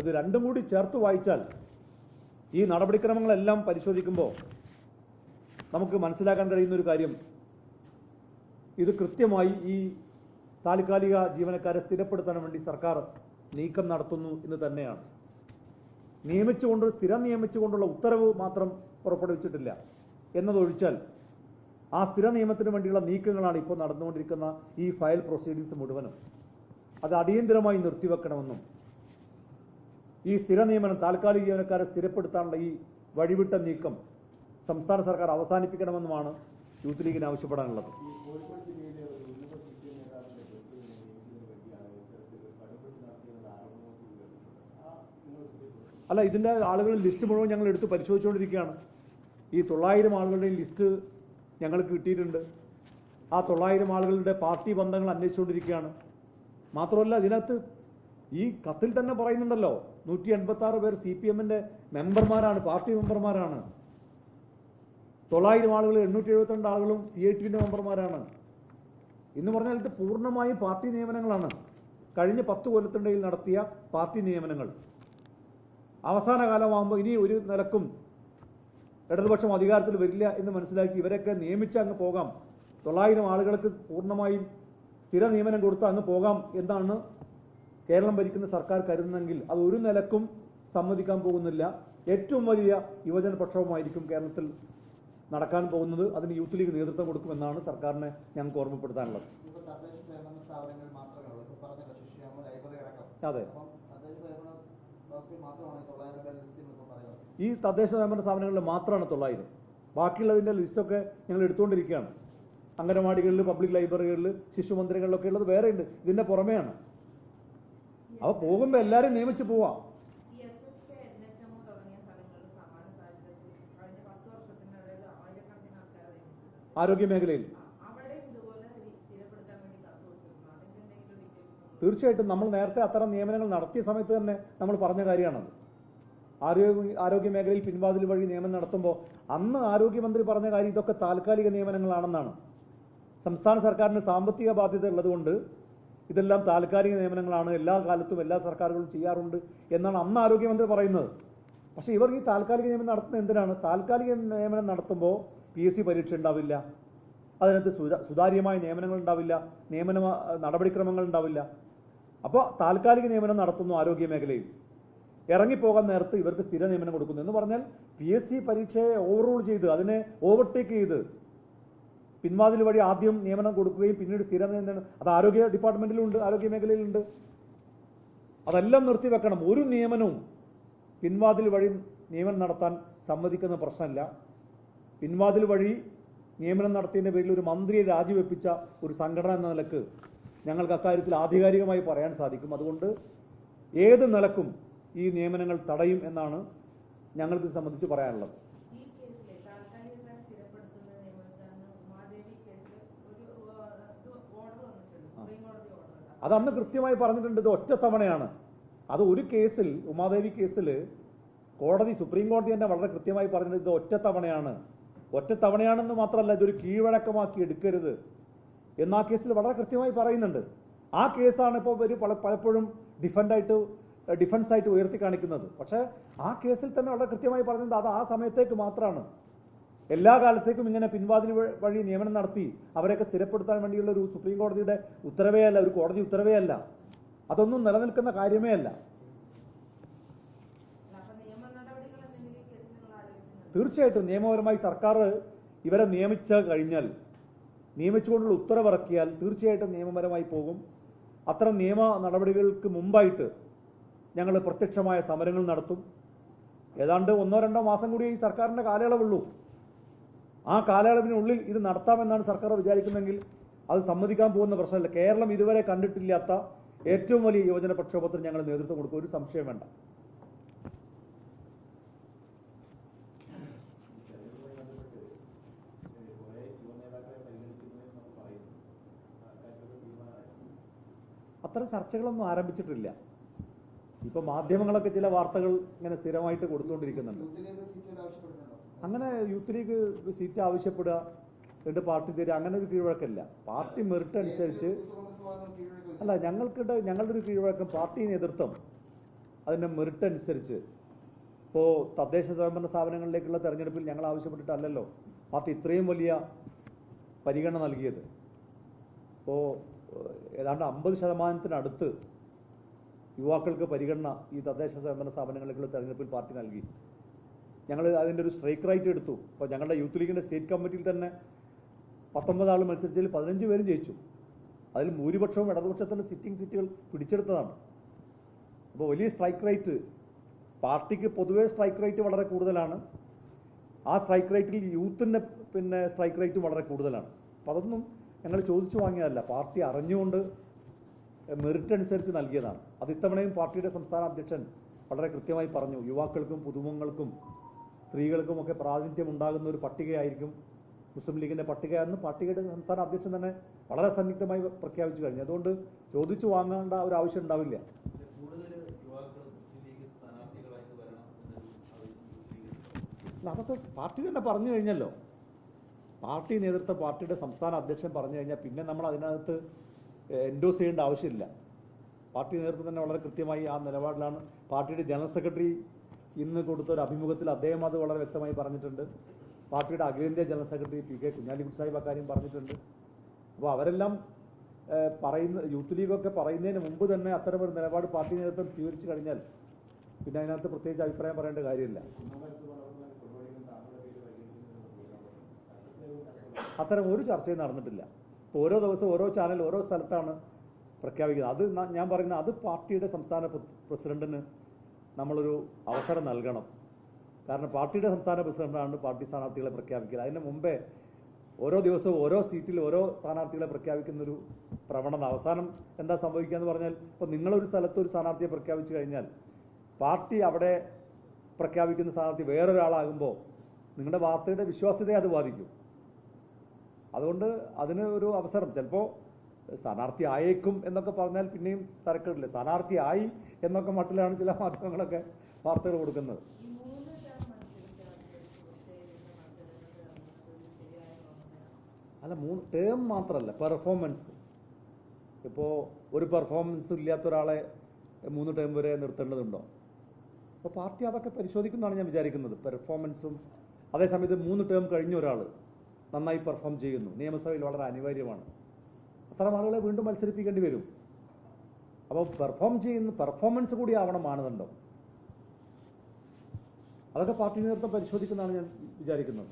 ഇത് രണ്ടും കൂടി ചേർത്ത് വായിച്ചാൽ ഈ നടപടിക്രമങ്ങളെല്ലാം പരിശോധിക്കുമ്പോൾ നമുക്ക് മനസ്സിലാക്കാൻ കഴിയുന്ന ഒരു കാര്യം. ഇത് കൃത്യമായി ഈ താൽക്കാലിക ജീവനക്കാരെ സ്ഥിരപ്പെടുത്താൻ വേണ്ടി സർക്കാർ നീക്കം നടത്തുന്നു എന്ന് തന്നെയാണ്. നിയമിച്ചുകൊണ്ട് സ്ഥിരം നിയമിച്ചുകൊണ്ടുള്ള ഉത്തരവ് മാത്രം പുറപ്പെടുവിച്ചിട്ടില്ല. എന്നതൊഴിച്ചാൽ ആ സ്ഥിര നിയമത്തിന് വേണ്ടിയുള്ള നീക്കങ്ങളാണ് ഇപ്പോൾ നടന്നുകൊണ്ടിരിക്കുന്ന ഈ ഫയൽ പ്രൊസീഡിങ്സ് മുഴുവനും. അത് അടിയന്തിരമായി നിർത്തിവെക്കണമെന്നും ഈ സ്ഥിര നിയമനം താൽക്കാലിക ജീവനക്കാരെ സ്ഥിരപ്പെടുത്താനുള്ള ഈ വഴിവിട്ട നീക്കം സംസ്ഥാന സർക്കാർ അവസാനിപ്പിക്കണമെന്നുമാണ് യൂത്ത് ലീഗിന് ആവശ്യപ്പെടാനുള്ളത്. അല്ല ഇതിന്റെ ആളുകളുടെ ലിസ്റ്റ് മുഴുവൻ ഞങ്ങൾ എടുത്ത് പരിശോധിച്ചുകൊണ്ടിരിക്കുകയാണ്. ഈ തൊള്ളായിരം ആളുകളുടെയും ലിസ്റ്റ് ഞങ്ങൾ കിട്ടിയിട്ടുണ്ട്. ആ തൊള്ളായിരം ആളുകളുടെ പാർട്ടി ബന്ധങ്ങൾ അന്വേഷിച്ചുകൊണ്ടിരിക്കുകയാണ്. മാത്രമല്ല ഇതിനകത്ത് ഈ കത്തിൽ തന്നെ പറയുന്നുണ്ടല്ലോ. നൂറ്റി എൺപത്തി ആറ് പേർ സി പി എമ്മിന്റെ മെമ്പർമാരാണ് പാർട്ടി മെമ്പർമാരാണ്. തൊള്ളായിരം ആളുകൾ എണ്ണൂറ്റി എഴുപത്തിരണ്ട് ആളുകളും സി ഐ ടിന്റെ മെമ്പർമാരാണ്. എന്ന് പറഞ്ഞാൽ ഇത് പൂർണമായും പാർട്ടി നിയമനങ്ങളാണ്. കഴിഞ്ഞ പത്ത് കൊല്ലത്തിനിടയിൽ നടത്തിയ പാർട്ടി നിയമനങ്ങൾ. അവസാന കാലമാകുമ്പോൾ ഇനി ഒരു നിലക്കും ഇടതുപക്ഷം അധികാരത്തിൽ വരില്ല എന്ന് മനസ്സിലാക്കി ഇവരൊക്കെ നിയമിച്ച് അങ്ങ് പോകാം. തൊള്ളായിരം ആളുകൾക്ക് പൂർണമായും സ്ഥിര നിയമനം കൊടുത്ത് അങ്ങ് പോകാം എന്നാണ് കേരളം ഭരിക്കുന്ന സർക്കാർ കരുതുന്നെങ്കിൽ അത് ഒരു നിലക്കും സമ്മതിക്കാൻ പോകുന്നില്ല. ഏറ്റവും വലിയ യുവജന പ്രക്ഷോഭമായിരിക്കും കേരളത്തിൽ നടക്കാൻ പോകുന്നത്. അതിന് യൂത്ത് ലീഗ് നേതൃത്വം കൊടുക്കുമെന്നാണ് സർക്കാരിനെ ഞങ്ങൾക്ക് ഓർമ്മപ്പെടുത്താനുള്ളത്. അതെ. ഈ തദ്ദേശ സ്വയംഭരണ സ്ഥാപനങ്ങളിൽ മാത്രമാണ് തൊള്ളായിരം. ബാക്കിയുള്ളതിന്റെ ലിസ്റ്റൊക്കെ ഞങ്ങൾ എടുത്തുകൊണ്ടിരിക്കുകയാണ്. അംഗനവാടികളിൽ പബ്ലിക് ലൈബ്രറികളിൽ ശിശുമന്ദിരങ്ങളിലൊക്കെ ഉള്ളത് വേറെ ഉണ്ട് ഇതിന്റെ പുറമെയാണ്. അവ പോകുമ്പോൾ എല്ലാരും നിയമിച്ചു പോവാ. ആരോഗ്യ മേഖലയിൽ. തീർച്ചയായിട്ടും നമ്മൾ നേരത്തെ അത്തരം നിയമനങ്ങൾ നടത്തിയ സമയത്ത് തന്നെ നമ്മൾ പറഞ്ഞ കാര്യമാണത്. ആരോഗ്യ ആരോഗ്യ മേഖലയിൽ പിൻവാതിൽ വഴി നിയമനം നടത്തുമ്പോൾ അന്ന് ആരോഗ്യമന്ത്രി പറഞ്ഞ കാര്യം ഇതൊക്കെ താൽക്കാലിക നിയമനങ്ങളാണെന്നാണ്. സംസ്ഥാന സർക്കാരിന് സാമ്പത്തിക ബാധ്യത ഉള്ളതുകൊണ്ട് ഇതെല്ലാം താൽക്കാലിക നിയമനങ്ങളാണ്. എല്ലാ കാലത്തും എല്ലാ സർക്കാരുകളും ചെയ്യാറുണ്ട് എന്നാണ് അന്ന് ആരോഗ്യമന്ത്രി പറയുന്നത്. പക്ഷേ ഇവർ ഈ താൽക്കാലിക നിയമനം നടത്തുന്നത് എന്തിനാണ്? താൽക്കാലിക നിയമനം നടത്തുമ്പോൾ പി എസ് സി പരീക്ഷ ഉണ്ടാവില്ല. അതിനകത്ത് സുതാ- സുതാര്യമായ നിയമനങ്ങൾ ഉണ്ടാവില്ല. നിയമന നടപടിക്രമങ്ങൾ ഉണ്ടാവില്ല. അപ്പോൾ താൽക്കാലിക നിയമനം നടത്തുന്നു ആരോഗ്യ മേഖലയിൽ. ഇറങ്ങിപ്പോകാൻ നേരത്ത് ഇവർക്ക് സ്ഥിര നിയമനം കൊടുക്കുന്നു. എന്ന് പറഞ്ഞാൽ പി എസ് സി പരീക്ഷയെ ഓവർറൂൾ ചെയ്ത് അതിനെ ഓവർടേക്ക് ചെയ്ത് പിൻവാതിൽ വഴി ആദ്യം നിയമനം കൊടുക്കുകയും പിന്നീട് സ്ഥിര അത് ആരോഗ്യ ഡിപ്പാർട്ട്മെന്റിലുണ്ട് ആരോഗ്യ മേഖലയിലുണ്ട്. അതെല്ലാം നിർത്തിവെക്കണം ഒരു നിയമനവും പിൻവാതിൽ വഴി നിയമനം നടത്താൻ സമ്മതിക്കുന്ന പ്രശ്നമല്ല. പിൻവാതിൽ വഴി നിയമനം നടത്തിയതിന്റെ പേരിൽ ഒരു മന്ത്രിയെ രാജിവെപ്പിച്ച ഒരു സംഘടന എന്ന നിലയ്ക്ക് ഞങ്ങൾക്ക് അക്കാര്യത്തിൽ ആധികാരികമായി പറയാൻ സാധിക്കും. അതുകൊണ്ട് ഏത് നിലക്കും ഈ നിയമനങ്ങൾ തടയും എന്നാണ് ഞങ്ങൾക്ക് സംബന്ധിച്ച് പറയാനുള്ളത് ഈ കേസിലെ താൽക്കാലികമായി സ്ഥിരപ്പെടുത്തുന്ന നിയമനത്തിന് ഉമാദേവി കേസിൽ ഒരു ഓർഡർ വന്നിട്ടുണ്ട് സുപ്രീം കോടതി ഓർഡർ അത് അന്ന് കൃത്യമായി പറഞ്ഞിട്ടുണ്ട് ഇത് ഒറ്റ തവണയാണ്. അത് ഒരു കേസിൽ ഉമാദേവി കേസിൽ കോടതി സുപ്രീം കോടതി തന്നെ വളരെ കൃത്യമായി പറഞ്ഞത് ഇത് ഒറ്റ തവണയാണ്. ഒറ്റ തവണയാണെന്ന് മാത്രമല്ല ഇതൊരു കീഴ്വഴക്കമാക്കി എടുക്കരുത് എന്ന് ആ കേസിൽ വളരെ കൃത്യമായി പറയുന്നുണ്ട്. ആ കേസാണ് ഇപ്പോൾ ഒരു പല പലപ്പോഴും ഡിഫൻഡായിട്ട് ഡിഫൻസായിട്ട് ഉയർത്തി കാണിക്കുന്നത്. പക്ഷേ ആ കേസിൽ തന്നെ വളരെ കൃത്യമായി പറഞ്ഞത് അത് ആ സമയത്തേക്ക് മാത്രമാണ്. എല്ലാ കാലത്തേക്കും ഇങ്ങനെ പിൻവാതിൽ വഴി നിയമനം നടത്തി അവരെയൊക്കെ സ്ഥിരപ്പെടുത്താൻ വേണ്ടിയുള്ള ഒരു സുപ്രീം കോടതിയുടെ ഉത്തരവേ അല്ല ഒരു കോടതി ഉത്തരവേ അല്ല. അതൊന്നും നിലനിൽക്കുന്ന കാര്യമേ അല്ല. തീർച്ചയായിട്ടും നിയമപരമായി സർക്കാർ ഇവരെ നിയമിച്ച കഴിഞ്ഞാൽ നിയമിച്ചുകൊണ്ടുള്ള ഉത്തരവിറക്കിയാൽ തീർച്ചയായിട്ടും നിയമപരമായി പോകും. അത്തരം നിയമ നടപടികൾക്ക് മുമ്പായിട്ട് ഞങ്ങൾ പ്രത്യക്ഷമായ സമരങ്ങൾ നടത്തും. ഏതാണ്ട് ഒന്നോ രണ്ടോ മാസം കൂടി ഈ സർക്കാരിന്റെ കാലയളവുള്ളൂ. ആ കാലയളവിനുള്ളിൽ ഇത് നടത്താമെന്നാണ് സർക്കാർ വിചാരിക്കുന്നതെങ്കിൽ അത് സമ്മതിക്കാൻ പോകുന്ന പ്രശ്നമല്ല. കേരളം ഇതുവരെ കണ്ടിട്ടില്ലാത്ത ഏറ്റവും വലിയ യുവജന പ്രക്ഷോഭത്തിന് ഞങ്ങൾ നേതൃത്വം കൊടുക്കും. ഒരു സംശയം വേണ്ട. അത്തരം ചർച്ചകളൊന്നും ആരംഭിച്ചിട്ടില്ല. ഇപ്പൊ മാധ്യമങ്ങളൊക്കെ ചില വാർത്തകൾ ഇങ്ങനെ സ്ഥിരമായിട്ട് കൊടുത്തുകൊണ്ടിരിക്കുന്നുണ്ട്. അങ്ങനെ യൂത്ത് ലീഗ് സീറ്റ് ആവശ്യപ്പെടുക രണ്ട് പാർട്ടി തരിക അങ്ങനെ ഒരു കീഴ്വഴക്കമില്ല. പാർട്ടി മെറിറ്റ് അനുസരിച്ച് അല്ല ഞങ്ങൾക്കിട്ട് ഞങ്ങളുടെ ഒരു കീഴ്വഴക്കം പാർട്ടി നേതൃത്വം അതിന്റെ മെറിറ്റ് അനുസരിച്ച്. ഇപ്പോൾ തദ്ദേശ സ്വയംഭരണ സ്ഥാപനങ്ങളിലേക്കുള്ള തെരഞ്ഞെടുപ്പിൽ ഞങ്ങൾ ആവശ്യപ്പെട്ടിട്ടല്ലല്ലോ. പാർട്ടി ഇത്രയും വലിയ പരിഗണന നൽകിയത്. ഇപ്പോൾ ഏതാണ്ട് അമ്പത് ശതമാനത്തിനടുത്ത് യുവാക്കൾക്ക് പരിഗണന ഈ തദ്ദേശ സ്വയംഭരണ സ്ഥാപനങ്ങളിലേക്കുള്ള തെരഞ്ഞെടുപ്പിൽ പാർട്ടി നൽകി. ഞങ്ങൾ അതിന്റെ ഒരു സ്ട്രൈക്ക് റൈറ്റ് എടുത്തു. അപ്പോൾ ഞങ്ങളുടെ യൂത്ത് ലീഗിന്റെ സ്റ്റേറ്റ് കമ്മിറ്റിയിൽ തന്നെ പത്തൊമ്പത് ആൾ മത്സരിച്ചതിൽ പതിനഞ്ച് പേരും ജയിച്ചു. അതിൽ ഭൂരിപക്ഷവും ഇടതുപക്ഷത്തിന്റെ സിറ്റിംഗ് സീറ്റുകൾ പിടിച്ചെടുത്തതാണ്. അപ്പോൾ വലിയ സ്ട്രൈക്ക് റേറ്റ് പാർട്ടിക്ക് പൊതുവേ സ്ട്രൈക്ക് റേറ്റ് വളരെ കൂടുതലാണ്. ആ സ്ട്രൈക്ക് റേറ്റിൽ യൂത്തിന്റെ പിന്നെ സ്ട്രൈക്ക് റേറ്റ് വളരെ കൂടുതലാണ്. അപ്പോൾ അതൊന്നും ഞങ്ങൾ ചോദിച്ചു വാങ്ങിയതല്ല. പാർട്ടി അറിഞ്ഞുകൊണ്ട് മെറിറ്റ് അനുസരിച്ച് നൽകിയതാണ്. അത് ഇത്തവണയും പാർട്ടിയുടെ സംസ്ഥാന അധ്യക്ഷൻ വളരെ കൃത്യമായി പറഞ്ഞു. യുവാക്കൾക്കും പുതുമുഖങ്ങൾക്കും സ്ത്രീകൾക്കും ഒക്കെ പ്രാതിനിധ്യം ഉണ്ടാകുന്ന ഒരു പട്ടികയായിരിക്കും മുസ്ലിം ലീഗിന്റെ പട്ടിക. എന്ന് പാർട്ടിയുടെ സംസ്ഥാന അധ്യക്ഷൻ തന്നെ വളരെ സംയുക്തമായി പ്രഖ്യാപിച്ചു കഴിഞ്ഞു. അതുകൊണ്ട് ചോദിച്ചു വാങ്ങേണ്ട ഒരു ആവശ്യം ഉണ്ടാവില്ല. അതൊക്കെ പാർട്ടി തന്നെ പറഞ്ഞു കഴിഞ്ഞല്ലോ. പാർട്ടി നേതൃത്വ പാർട്ടിയുടെ സംസ്ഥാന അധ്യക്ഷൻ പറഞ്ഞു കഴിഞ്ഞാൽ പിന്നെ നമ്മൾ അതിനകത്ത് എൻഡോസ് ചെയ്യേണ്ട ആവശ്യമില്ല. പാർട്ടി നേതൃത്വം തന്നെ വളരെ കൃത്യമായി ആ നിലപാടിലാണ്. പാർട്ടിയുടെ ജനറൽ സെക്രട്ടറി ഇന്ന് കൊടുത്ത ഒരു അഭിമുഖത്തിൽ അദ്ദേഹം അത് വളരെ വ്യക്തമായി പറഞ്ഞിട്ടുണ്ട്. പാർട്ടിയുടെ അഖിലേന്ത്യാ general secretary P K Kunhalikutty Sahib അക്കാര്യം പറഞ്ഞിട്ടുണ്ട് അപ്പോൾ അവരെല്ലാം പറയുന്ന യൂത്ത് ലീഗൊക്കെ പറയുന്നതിന് മുമ്പ് തന്നെ അത്തരമൊരു നിലപാട് പാർട്ടി നേതൃത്വം സ്വീകരിച്ചു കഴിഞ്ഞാൽ പിന്നെ അതിനകത്ത് പ്രത്യേകിച്ച് അഭിപ്രായം പറയേണ്ട കാര്യമില്ല അത്തരം ഒരു ചർച്ചയും നടന്നിട്ടില്ല ഇപ്പോൾ ഓരോ ദിവസവും ഓരോ ചാനൽ ഓരോ സ്ഥലത്താണ് പ്രഖ്യാപിക്കുന്നത് അത് ഞാൻ പറയുന്നത് അത് പാർട്ടിയുടെ സംസ്ഥാന പ്ര- പ്രസിഡന്റിന് നമ്മളൊരു അവസരം നൽകണം. കാരണം പാർട്ടിയുടെ സംസ്ഥാന പ്രസിഡന്റാണ് പാർട്ടി സ്ഥാനാർത്ഥികളെ പ്രഖ്യാപിക്കുക അതിന് മുമ്പേ ഓരോ ദിവസവും ഓരോ സീറ്റിൽ ഓരോ സ്ഥാനാർത്ഥികളെ പ്രഖ്യാപിക്കുന്നൊരു പ്രവണത. അവസാനം എന്താ സംഭവിക്കുക എന്ന് പറഞ്ഞാൽ ഇപ്പോൾ നിങ്ങളൊരു സ്ഥലത്ത് ഒരു സ്ഥാനാർത്ഥിയെ പ്രഖ്യാപിച്ചു കഴിഞ്ഞാൽ പാർട്ടി അവിടെ പ്രഖ്യാപിക്കുന്ന സ്ഥാനാർത്ഥി വേറൊരാളാകുമ്പോൾ നിങ്ങളുടെ വാർത്തയുടെ വിശ്വാസ്യതയെ അത് ബാധിക്കും. അതുകൊണ്ട് അതിന് ഒരു അവസരം. ചിലപ്പോൾ സ്ഥാനാർത്ഥി ആയേക്കും എന്നൊക്കെ പറഞ്ഞാൽ പിന്നെയും തരക്കേടില്ല. സ്ഥാനാർത്ഥി ആയി എന്നൊക്കെ മട്ടിലാണ് ചില മാധ്യമങ്ങളൊക്കെ വാർത്തകൾ കൊടുക്കുന്നത്. അല്ല മൂന്ന് ടേം മാത്രമല്ല പെർഫോമൻസ് ഇപ്പോൾ ഒരു പെർഫോമൻസ് ഇല്ലാത്ത ഒരാളെ മൂന്ന് ടേം വരെ നിർത്തേണ്ടതുണ്ടോ? അപ്പോൾ പാർട്ടി അതൊക്കെ പരിശോധിക്കുന്നതാണ് ഞാൻ വിചാരിക്കുന്നത്. പെർഫോമൻസും അതേസമയത്ത് മൂന്ന് ടേം കഴിഞ്ഞ ഒരാൾ നന്നായി പെർഫോം ചെയ്യുന്നു. നിയമസഭയിൽ വളരെ അനിവാര്യമാണ്. അത്തരം ആളുകളെ വീണ്ടും മത്സരിപ്പിക്കേണ്ടി വരും. അപ്പോൾ പെർഫോം ചെയ്യുന്ന പെർഫോമൻസ് കൂടി ആവണം മാനദണ്ഡം അതൊക്കെ പാർട്ടി നേതൃത്വം പരിശോധിക്കുന്നതാണ് ഞാൻ വിചാരിക്കുന്നത്.